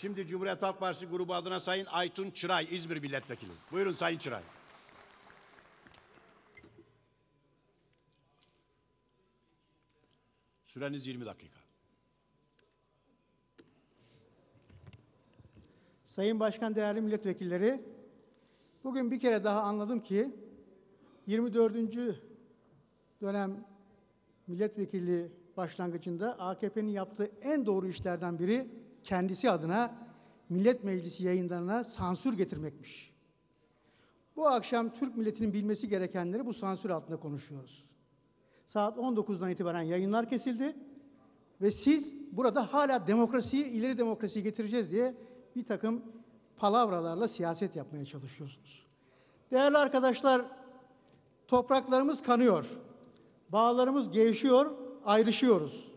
Şimdi Cumhuriyet Halk Partisi grubu adına Sayın Aytun Çıray, İzmir Milletvekili. Buyurun Sayın Çıray. Süreniz 20 dakika. Sayın Başkan, değerli milletvekilleri, bugün bir kere daha anladım ki 24. dönem milletvekili başlangıcında AKP'nin yaptığı en doğru işlerden biri kendisi adına Millet Meclisi yayınlarına sansür getirmekmiş. Bu akşam Türk milletinin bilmesi gerekenleri bu sansür altında konuşuyoruz. Saat 19'dan itibaren yayınlar kesildi ve siz burada hala demokrasiyi, ileri demokrasiyi getireceğiz diye bir takım palavralarla siyaset yapmaya çalışıyorsunuz. Değerli arkadaşlar, topraklarımız kanıyor. Bağlarımız gevşiyor, ayrışıyoruz.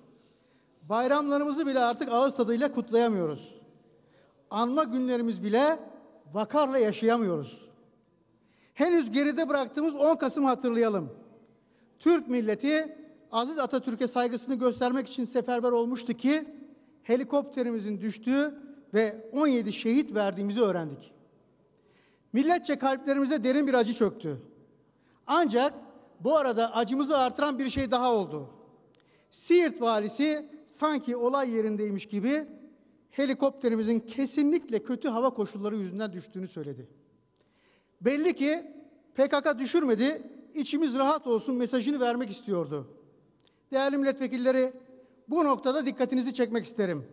Bayramlarımızı bile artık ağız tadıyla kutlayamıyoruz. Anma günlerimiz bile vakarla yaşayamıyoruz. Henüz geride bıraktığımız 10 Kasım'ı hatırlayalım. Türk milleti Aziz Atatürk'e saygısını göstermek için seferber olmuştu ki helikopterimizin düştüğü ve 17 şehit verdiğimizi öğrendik. Milletçe kalplerimize derin bir acı çöktü. Ancak bu arada acımızı artıran bir şey daha oldu. Siirt valisi sanki olay yerindeymiş gibi helikopterimizin kesinlikle kötü hava koşulları yüzünden düştüğünü söyledi. Belli ki PKK düşürmedi, içimiz rahat olsun mesajını vermek istiyordu. Değerli milletvekilleri, bu noktada dikkatinizi çekmek isterim.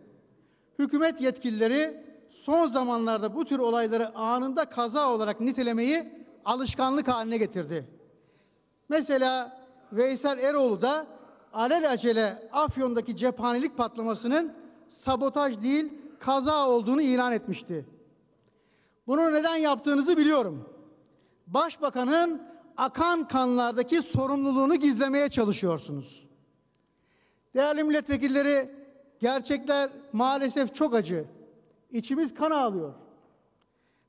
Hükümet yetkilileri son zamanlarda bu tür olayları anında kaza olarak nitelemeyi alışkanlık haline getirdi. Mesela Veysel Eroğlu da alelacele Afyon'daki cephanelik patlamasının sabotaj değil kaza olduğunu ilan etmişti. Bunu neden yaptığınızı biliyorum. Başbakanın akan kanlardaki sorumluluğunu gizlemeye çalışıyorsunuz. Değerli milletvekilleri, gerçekler maalesef çok acı. İçimiz kan ağlıyor.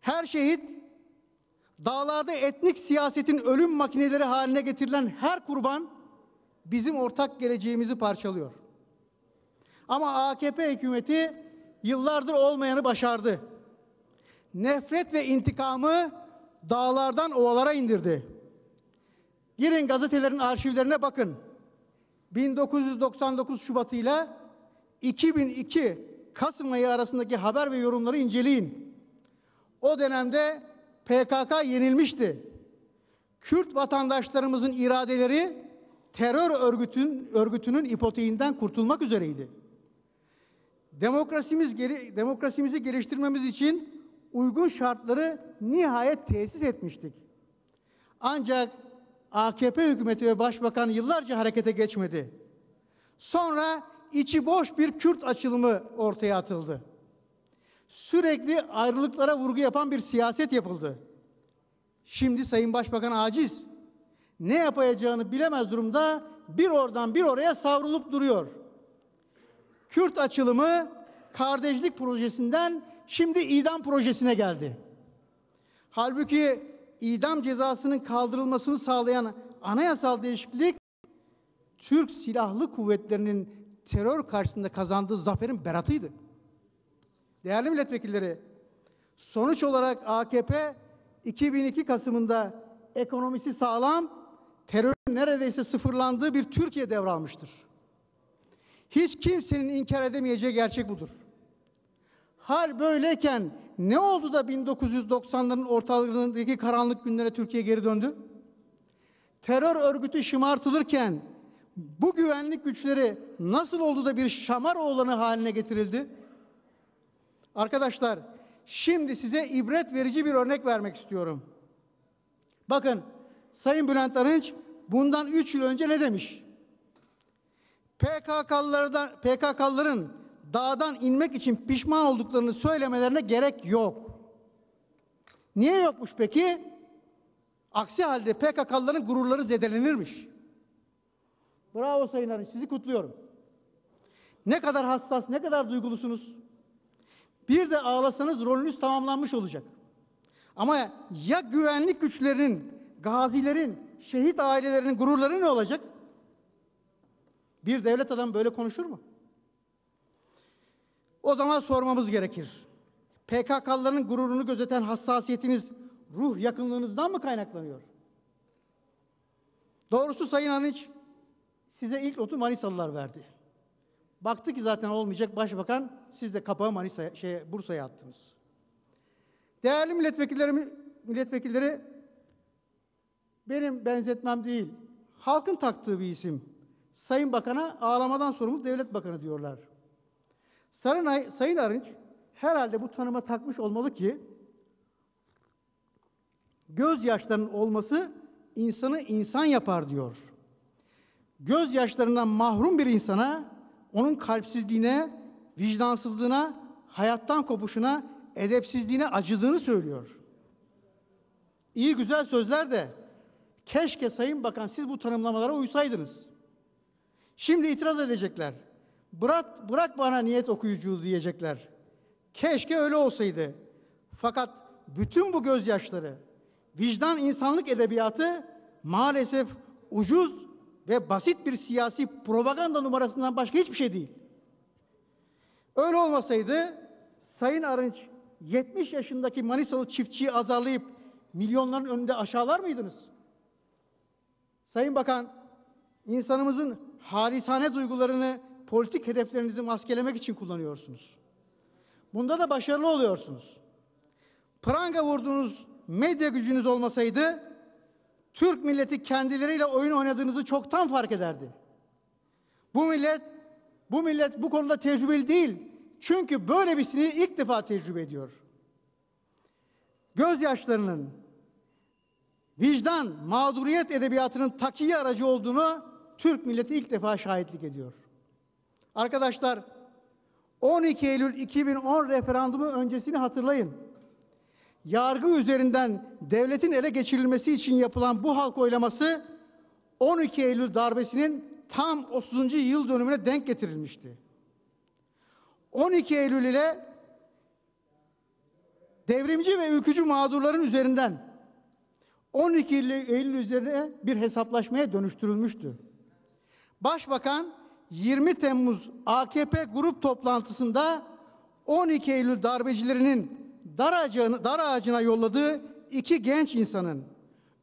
Her şehit, dağlarda etnik siyasetin ölüm makineleri haline getirilen her kurban bizim ortak geleceğimizi parçalıyor. Ama AKP hükümeti yıllardır olmayanı başardı. Nefret ve intikamı dağlardan ovalara indirdi. Girin gazetelerin arşivlerine bakın. 1999 Şubatı ile 2002 Kasım ayı arasındaki haber ve yorumları inceleyin. O dönemde PKK yenilmişti. Kürt vatandaşlarımızın iradeleri terör örgütün, örgütünün ipoteğinden kurtulmak üzereydi. Demokrasimiz geri, demokrasimizi geliştirmemiz için uygun şartları nihayet tesis etmiştik. Ancak AKP hükümeti ve başbakan yıllarca harekete geçmedi. Sonra içi boş bir Kürt açılımı ortaya atıldı. Sürekli ayrılıklara vurgu yapan bir siyaset yapıldı. Şimdi Sayın Başbakan aciz. Ne yapacağını bilemez durumda bir oradan bir oraya savrulup duruyor. Kürt açılımı kardeşlik projesinden şimdi idam projesine geldi. Halbuki idam cezasının kaldırılmasını sağlayan anayasal değişiklik Türk Silahlı Kuvvetleri'nin terör karşısında kazandığı zaferin beratıydı. Değerli milletvekilleri, sonuç olarak AKP 2002 Kasım'ında ekonomisi sağlam, terörün neredeyse sıfırlandığı bir Türkiye devralmıştır. Hiç kimsenin inkar edemeyeceği gerçek budur. Hal böyleyken ne oldu da 1990'ların ortalarındaki karanlık günlere Türkiye geri döndü? Terör örgütü şımartılırken bu güvenlik güçleri nasıl oldu da bir şamar oğlanı haline getirildi? Arkadaşlar, şimdi size ibret verici bir örnek vermek istiyorum. Bakın, Sayın Bülent Arınç bundan 3 yıl önce ne demiş? PKK'lılardan PKK'lıların dağdan inmek için pişman olduklarını söylemelerine gerek yok. Niye yokmuş peki? Aksi halde PKK'lıların gururları zedelenirmiş. Bravo Sayın Arınç, sizi kutluyorum. Ne kadar hassas, ne kadar duygulusunuz. Bir de ağlasanız rolünüz tamamlanmış olacak. Ama ya güvenlik güçlerinin, gazilerin, şehit ailelerinin gururları ne olacak? Bir devlet adamı böyle konuşur mu? O zaman sormamız gerekir. PKK'lıların gururunu gözeten hassasiyetiniz ruh yakınlığınızdan mı kaynaklanıyor? Doğrusu Sayın Arınç size ilk notu Manisalılar verdi. Baktı ki zaten olmayacak başbakan siz de kapağı Manisa'ya, şeye, Bursa'ya attınız. Değerli milletvekillerimi, milletvekilleri benim benzetmem değil, halkın taktığı bir isim. Sayın Bakan'a ağlamadan sorumlu devlet bakanı diyorlar. Sarınay, Sayın Arınç herhalde bu tanıma takmış olmalı ki gözyaşlarının olması insanı insan yapar diyor. Gözyaşlarından mahrum bir insana onun kalpsizliğine, vicdansızlığına, hayattan kopuşuna, edepsizliğine acıdığını söylüyor. İyi güzel sözler de keşke Sayın Bakan siz bu tanımlamalara uysaydınız. Şimdi itiraz edecekler. Bırak, bırak bana niyet okuyucu diyecekler. Keşke öyle olsaydı. Fakat bütün bu gözyaşları, vicdan insanlık edebiyatı maalesef ucuz ve basit bir siyasi propaganda numarasından başka hiçbir şey değil. Öyle olmasaydı Sayın Arınç 70 yaşındaki Manisalı çiftçiyi azarlayıp milyonların önünde aşağılar mıydınız? Sayın Bakan, insanımızın harisane duygularını politik hedeflerinizi maskelemek için kullanıyorsunuz. Bunda da başarılı oluyorsunuz. Pranga vurduğunuz medya gücünüz olmasaydı Türk milleti kendileriyle oyun oynadığınızı çoktan fark ederdi. Bu millet bu millet bu konuda tecrübeli değil. Çünkü böyle birisini ilk defa tecrübe ediyor. Gözyaşlarının vicdan, mağduriyet edebiyatının takiye aracı olduğunu Türk milleti ilk defa şahitlik ediyor. Arkadaşlar 12 Eylül 2010 referandumu öncesini hatırlayın. Yargı üzerinden devletin ele geçirilmesi için yapılan bu halk oylaması 12 Eylül darbesinin tam 30. yıl dönümüne denk getirilmişti. 12 Eylül ile devrimci ve ülkücü mağdurların üzerinden 12 Eylül üzerine bir hesaplaşmaya dönüştürülmüştü. Başbakan 20 Temmuz AKP grup toplantısında 12 Eylül darbecilerinin dar ağacına, dar ağacına yolladığı iki genç insanın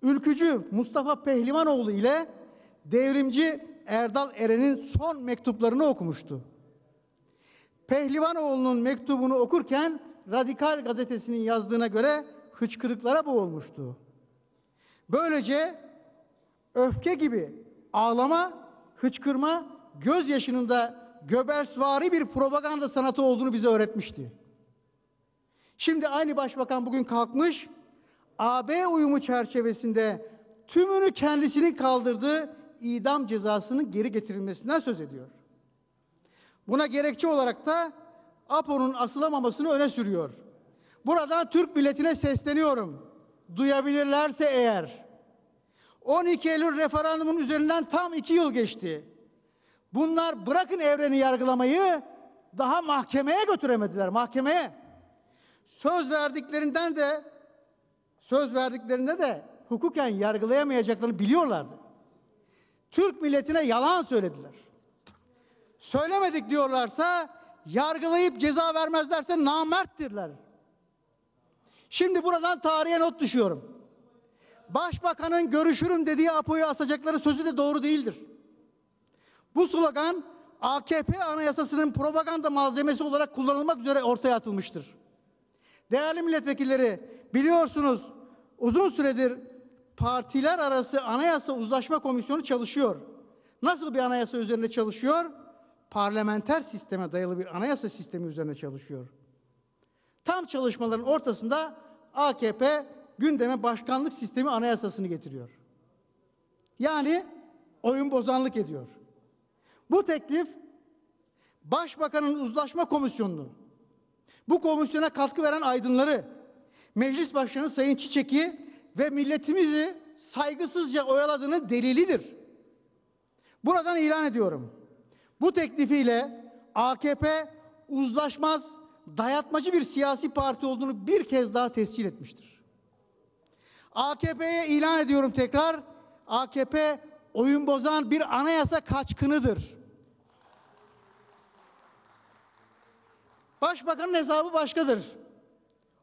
ülkücü Mustafa Pehlivanoğlu ile devrimci Erdal Eren'in son mektuplarını okumuştu. Pehlivanoğlu'nun mektubunu okurken Radikal gazetesinin yazdığına göre hıçkırıklara boğulmuştu. Böylece öfke gibi ağlama, hıçkırma, gözyaşının da Göbelsvari bir propaganda sanatı olduğunu bize öğretmişti. Şimdi aynı başbakan bugün kalkmış, AB uyumu çerçevesinde tümünü kendisinin kaldırdığı idam cezasının geri getirilmesinden söz ediyor. Buna gerekçe olarak da APO'nun asılamamasını öne sürüyor. Buradan Türk milletine sesleniyorum. Duyabilirlerse eğer. 12 Eylül referandumun üzerinden tam iki yıl geçti. Bunlar bırakın evreni yargılamayı daha mahkemeye götüremediler, mahkemeye. Söz verdiklerinden de söz verdiklerinde de hukuken yargılayamayacaklarını biliyorlardı. Türk milletine yalan söylediler. Söylemedik diyorlarsa yargılayıp ceza vermezlerse namerttirler. Şimdi buradan tarihe not düşüyorum. Başbakanın görüşürüm dediği apoyu asacakları sözü de doğru değildir. Bu slogan AKP anayasasının propaganda malzemesi olarak kullanılmak üzere ortaya atılmıştır. Değerli milletvekilleri biliyorsunuz uzun süredir partiler arası anayasa uzlaşma komisyonu çalışıyor. Nasıl bir anayasa üzerinde çalışıyor? Parlamenter sisteme dayalı bir anayasa sistemi üzerine çalışıyor. Tam çalışmaların ortasında AKP gündeme başkanlık sistemi anayasasını getiriyor. Yani oyun bozanlık ediyor. Bu teklif Başbakanın uzlaşma komisyonunu, bu komisyona katkı veren aydınları, Meclis Başkanı Sayın Çiçek'i ve milletimizi saygısızca oyaladığının delilidir. Buradan ilan ediyorum. Bu teklifiyle AKP uzlaşmaz, dayatmacı bir siyasi parti olduğunu bir kez daha tescil etmiştir. AKP'ye ilan ediyorum tekrar. AKP oyun bozan bir anayasa kaçkınıdır. Başbakanın hesabı başkadır.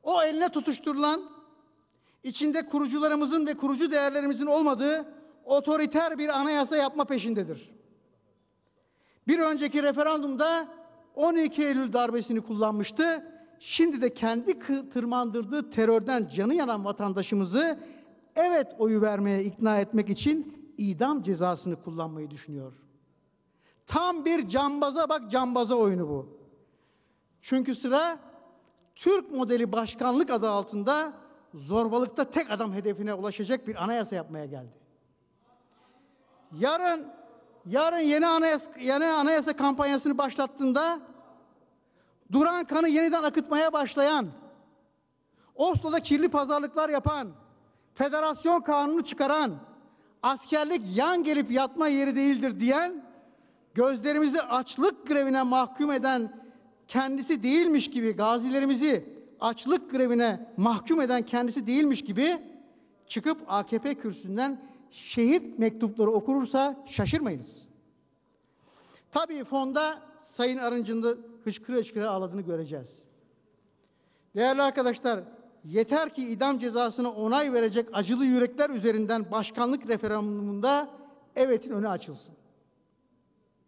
o eline tutuşturulan, içinde kurucularımızın ve kurucu değerlerimizin olmadığı otoriter bir anayasa yapma peşindedir. Bir önceki referandumda 12 Eylül darbesini kullanmıştı. Şimdi de kendi tırmandırdığı terörden canı yanan vatandaşımızı evet oyu vermeye ikna etmek için idam cezasını kullanmayı düşünüyor. Tam bir cambaza bak cambaza oyunu bu. Çünkü sıra Türk modeli başkanlık adı altında zorbalıkta tek adam hedefine ulaşacak bir anayasa yapmaya geldi. Yarın yarın yeni anayasa, yeni anayasa kampanyasını başlattığında duran kanı yeniden akıtmaya başlayan, Oslo'da kirli pazarlıklar yapan, federasyon kanunu çıkaran, askerlik yan gelip yatma yeri değildir diyen, gözlerimizi açlık grevine mahkum eden kendisi değilmiş gibi gazilerimizi açlık grevine mahkum eden kendisi değilmiş gibi çıkıp AKP kürsüsünden şehit mektupları okurursa şaşırmayınız. Tabii fonda Sayın Arınç'ın da hıçkıra hıçkıra ağladığını göreceğiz. Değerli arkadaşlar, yeter ki idam cezasına onay verecek acılı yürekler üzerinden başkanlık referandumunda evetin önü açılsın.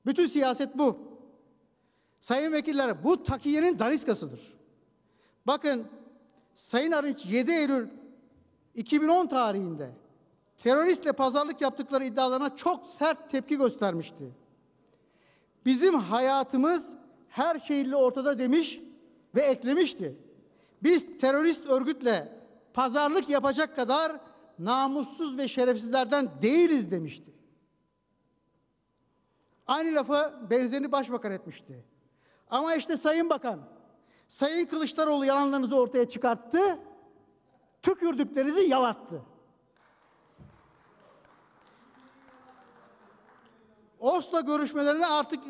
Bütün siyaset bu. Sayın vekiller bu takiyenin daniskasıdır. Bakın Sayın Arınç 7 Eylül 2010 tarihinde teröristle pazarlık yaptıkları iddialarına çok sert tepki göstermişti. Bizim hayatımız her şeyle ortada demiş ve eklemişti. Biz terörist örgütle pazarlık yapacak kadar namussuz ve şerefsizlerden değiliz demişti. Aynı lafı benzerini başbakan etmişti. Ama işte Sayın Bakan, Sayın Kılıçdaroğlu yalanlarınızı ortaya çıkarttı, tükürdüklerinizi yalattı. Oslo görüşmelerini artık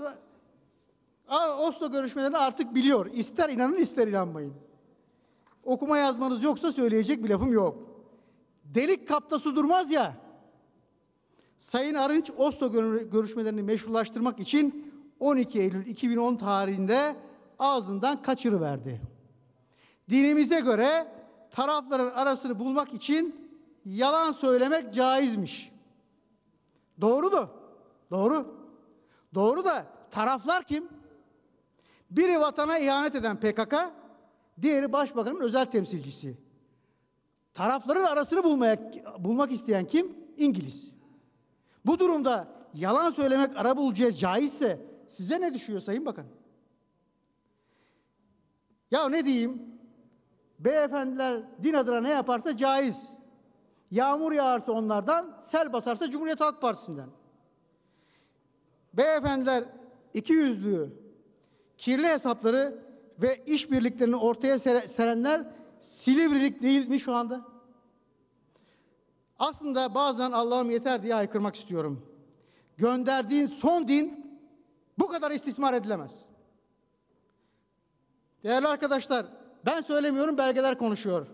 Oslo görüşmelerini artık biliyor. İster inanın ister inanmayın. Okuma yazmanız yoksa söyleyecek bir lafım yok. Delik kapta su durmaz ya. Sayın Arınç Oslo gör- görüşmelerini meşrulaştırmak için 12 Eylül 2010 tarihinde ağzından kaçırıverdi. Dinimize göre tarafların arasını bulmak için yalan söylemek caizmiş. Doğru da. Doğru. Doğru da taraflar kim? Biri vatana ihanet eden PKK, diğeri başbakanın özel temsilcisi. Tarafların arasını bulmaya bulmak isteyen kim? İngiliz. Bu durumda yalan söylemek arabulucuya caizse size ne düşüyor Sayın Bakan? Ya ne diyeyim? Beyefendiler din adına ne yaparsa caiz. Yağmur yağarsa onlardan, sel basarsa Cumhuriyet Halk Partisi'nden. Beyefendiler iki yüzlüğü, kirli hesapları ve işbirliklerini ortaya sere- serenler Silivrilik değil mi şu anda? Aslında bazen Allah'ım yeter diye haykırmak istiyorum. Gönderdiğin son din bu kadar istismar edilemez. Değerli arkadaşlar, ben söylemiyorum belgeler konuşuyor.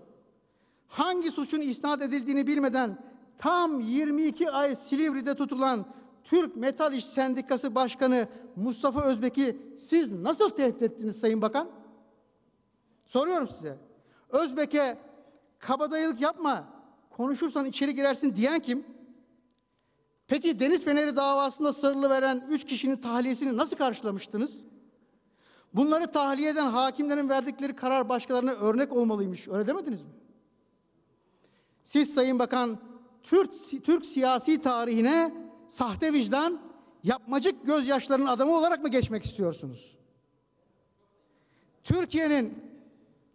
Hangi suçun isnat edildiğini bilmeden tam 22 ay Silivri'de tutulan Türk Metal İş Sendikası Başkanı Mustafa Özbek'i siz nasıl tehdit ettiniz Sayın Bakan? Soruyorum size. Özbek'e kabadayılık yapma, konuşursan içeri girersin diyen kim? Peki Deniz Feneri davasında sarılı veren üç kişinin tahliyesini nasıl karşılamıştınız? Bunları tahliye eden hakimlerin verdikleri karar başkalarına örnek olmalıymış. Öyle demediniz mi? Siz Sayın Bakan Türk, Türk siyasi tarihine sahte vicdan, yapmacık gözyaşlarının adamı olarak mı geçmek istiyorsunuz? Türkiye'nin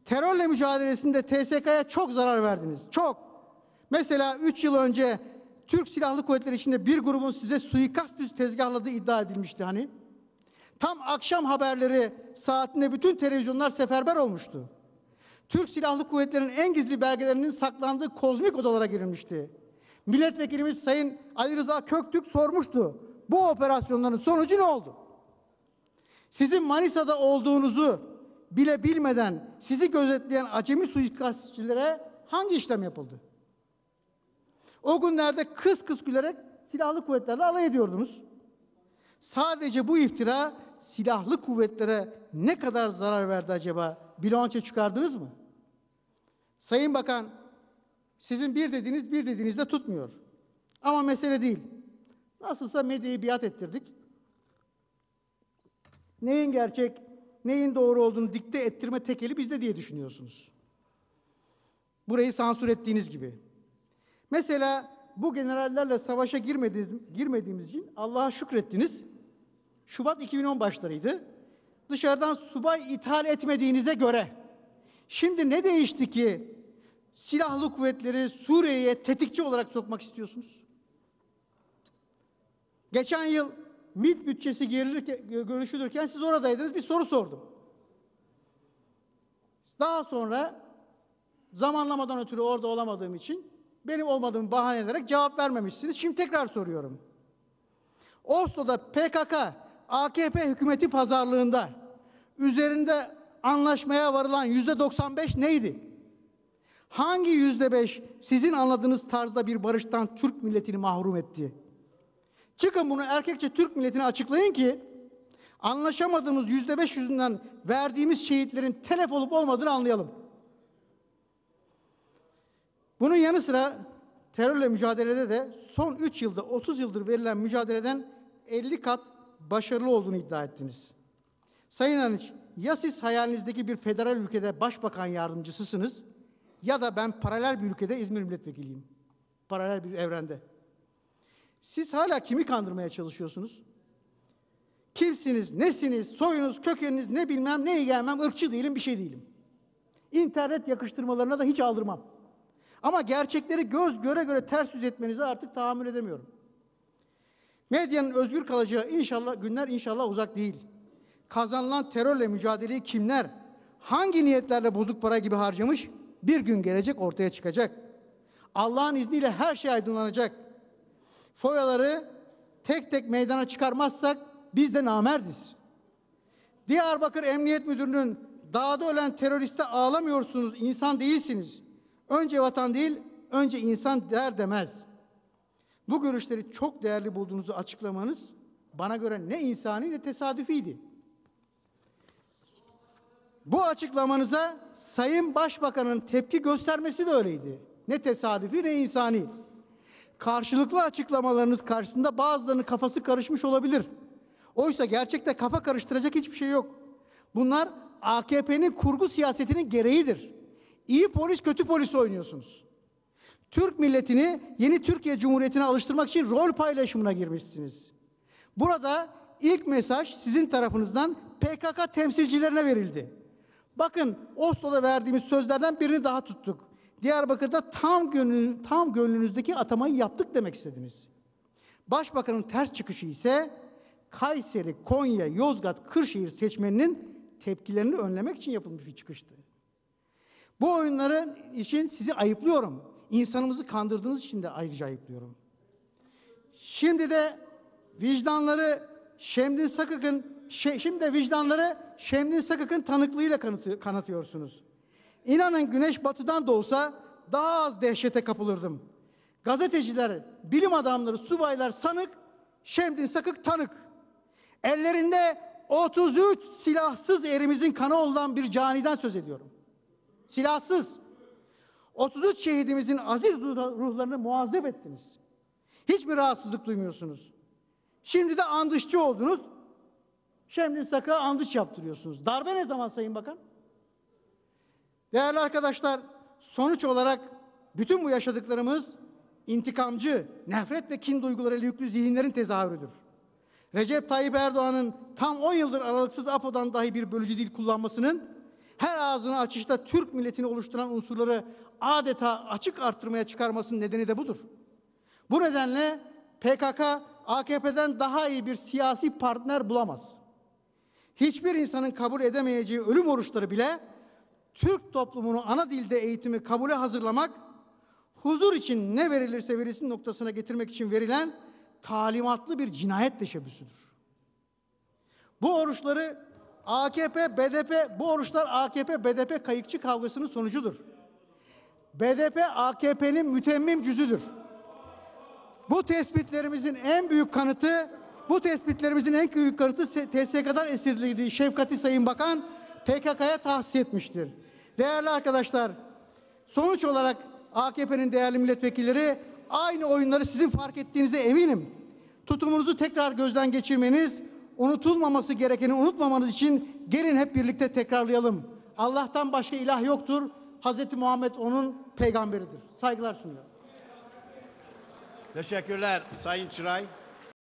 terörle mücadelesinde TSK'ya çok zarar verdiniz. Çok. Mesela 3 yıl önce Türk Silahlı Kuvvetleri içinde bir grubun size suikast düz tezgahladığı iddia edilmişti hani. Tam akşam haberleri saatinde bütün televizyonlar seferber olmuştu. Türk Silahlı Kuvvetleri'nin en gizli belgelerinin saklandığı kozmik odalara girilmişti. Milletvekilimiz Sayın Ali Rıza Köktürk sormuştu. Bu operasyonların sonucu ne oldu? Sizin Manisa'da olduğunuzu bile bilmeden sizi gözetleyen acemi suikastçilere hangi işlem yapıldı? O günlerde kıs kıs gülerek silahlı kuvvetlerle alay ediyordunuz. Sadece bu iftira silahlı kuvvetlere ne kadar zarar verdi acaba? Bilanço çıkardınız mı? Sayın Bakan, sizin bir dediğiniz bir dediğinizde tutmuyor. Ama mesele değil. Nasılsa medyayı biat ettirdik. Neyin gerçek, neyin doğru olduğunu dikte ettirme tekeli bizde diye düşünüyorsunuz. Burayı sansür ettiğiniz gibi. Mesela bu generallerle savaşa girmediğimiz, girmediğimiz için Allah'a şükrettiniz. Şubat 2010 başlarıydı. Dışarıdan subay ithal etmediğinize göre şimdi ne değişti ki silahlı kuvvetleri Suriye'ye tetikçi olarak sokmak istiyorsunuz? Geçen yıl MİT bütçesi görüşülürken siz oradaydınız bir soru sordum. Daha sonra zamanlamadan ötürü orada olamadığım için benim olmadığımı bahane ederek cevap vermemişsiniz. Şimdi tekrar soruyorum. Oslo'da PKK, AKP hükümeti pazarlığında üzerinde anlaşmaya varılan yüzde 95 neydi? Hangi yüzde beş sizin anladığınız tarzda bir barıştan Türk milletini mahrum etti? Çıkın bunu erkekçe Türk milletine açıklayın ki anlaşamadığımız yüzde beş yüzünden verdiğimiz şehitlerin telef olup olmadığını anlayalım. Bunun yanı sıra terörle mücadelede de son 3 yılda 30 yıldır verilen mücadeleden 50 kat başarılı olduğunu iddia ettiniz. Sayın Arınç, ya siz hayalinizdeki bir federal ülkede başbakan yardımcısısınız ya da ben paralel bir ülkede İzmir milletvekiliyim. Paralel bir evrende. Siz hala kimi kandırmaya çalışıyorsunuz? Kimsiniz, nesiniz, soyunuz, kökeniniz ne bilmem, neye gelmem, ırkçı değilim, bir şey değilim. İnternet yakıştırmalarına da hiç aldırmam. Ama gerçekleri göz göre göre ters yüz etmenize artık tahammül edemiyorum. Medyanın özgür kalacağı inşallah günler inşallah uzak değil. Kazanılan terörle mücadeleyi kimler, hangi niyetlerle bozuk para gibi harcamış bir gün gelecek ortaya çıkacak. Allah'ın izniyle her şey aydınlanacak. Foyaları tek tek meydana çıkarmazsak biz de namerdiz. Diyarbakır Emniyet Müdürü'nün dağda ölen teröriste ağlamıyorsunuz, insan değilsiniz. Önce vatan değil, önce insan der demez. Bu görüşleri çok değerli bulduğunuzu açıklamanız bana göre ne insani ne tesadüfiydi. Bu açıklamanıza Sayın Başbakan'ın tepki göstermesi de öyleydi. Ne tesadüfi ne insani. Karşılıklı açıklamalarınız karşısında bazılarının kafası karışmış olabilir. Oysa gerçekte kafa karıştıracak hiçbir şey yok. Bunlar AKP'nin kurgu siyasetinin gereğidir. İyi polis kötü polis oynuyorsunuz. Türk milletini yeni Türkiye Cumhuriyeti'ne alıştırmak için rol paylaşımına girmişsiniz. Burada ilk mesaj sizin tarafınızdan PKK temsilcilerine verildi. Bakın Oslo'da verdiğimiz sözlerden birini daha tuttuk. Diyarbakır'da tam gönlünüz, tam gönlünüzdeki atamayı yaptık demek istediniz. Başbakanın ters çıkışı ise Kayseri, Konya, Yozgat, Kırşehir seçmeninin tepkilerini önlemek için yapılmış bir çıkıştı. Bu oyunları için sizi ayıplıyorum. İnsanımızı kandırdığınız için de ayrıca ayıplıyorum. Şimdi de vicdanları Şemdin Sakık'ın şimdi de vicdanları Şemdin Sakık'ın tanıklığıyla kanıtı. İnanın güneş batıdan doğsa daha az dehşete kapılırdım. Gazeteciler, bilim adamları, subaylar sanık, Şemdin Sakık tanık. Ellerinde 33 silahsız erimizin kanı olan bir caniden söz ediyorum. Silahsız. 33 şehidimizin aziz ruhlarını muazzep ettiniz. Hiçbir rahatsızlık duymuyorsunuz. Şimdi de andışçı oldunuz. Şemdin Sakık'a andış yaptırıyorsunuz. Darbe ne zaman Sayın Bakan? Değerli arkadaşlar, sonuç olarak bütün bu yaşadıklarımız intikamcı, nefret ve kin duygularıyla yüklü zihinlerin tezahürüdür. Recep Tayyip Erdoğan'ın tam 10 yıldır aralıksız APO'dan dahi bir bölücü dil kullanmasının her ağzını açışta Türk milletini oluşturan unsurları adeta açık arttırmaya çıkarmasının nedeni de budur. Bu nedenle PKK AKP'den daha iyi bir siyasi partner bulamaz. Hiçbir insanın kabul edemeyeceği ölüm oruçları bile Türk toplumunu ana dilde eğitimi kabule hazırlamak, huzur için ne verilirse verilsin noktasına getirmek için verilen talimatlı bir cinayet teşebbüsüdür. Bu oruçları AKP, BDP, bu oruçlar AKP, BDP kayıkçı kavgasının sonucudur. BDP AKP'nin mütemmim cüzüdür. Bu tespitlerimizin en büyük kanıtı, bu tespitlerimizin en büyük kanıtı TSK'dan esirlediği Şefkati Sayın Bakan PKK'ya tahsis etmiştir. Değerli arkadaşlar, Sonuç olarak AKP'nin değerli milletvekilleri aynı oyunları sizin fark ettiğinize eminim. Tutumunuzu tekrar gözden geçirmeniz, unutulmaması gerekeni unutmamanız için gelin hep birlikte tekrarlayalım. Allah'tan başka ilah yoktur. Hazreti Muhammed onun peygamberidir. Saygılar sunuyorum. Teşekkürler Sayın Çıray.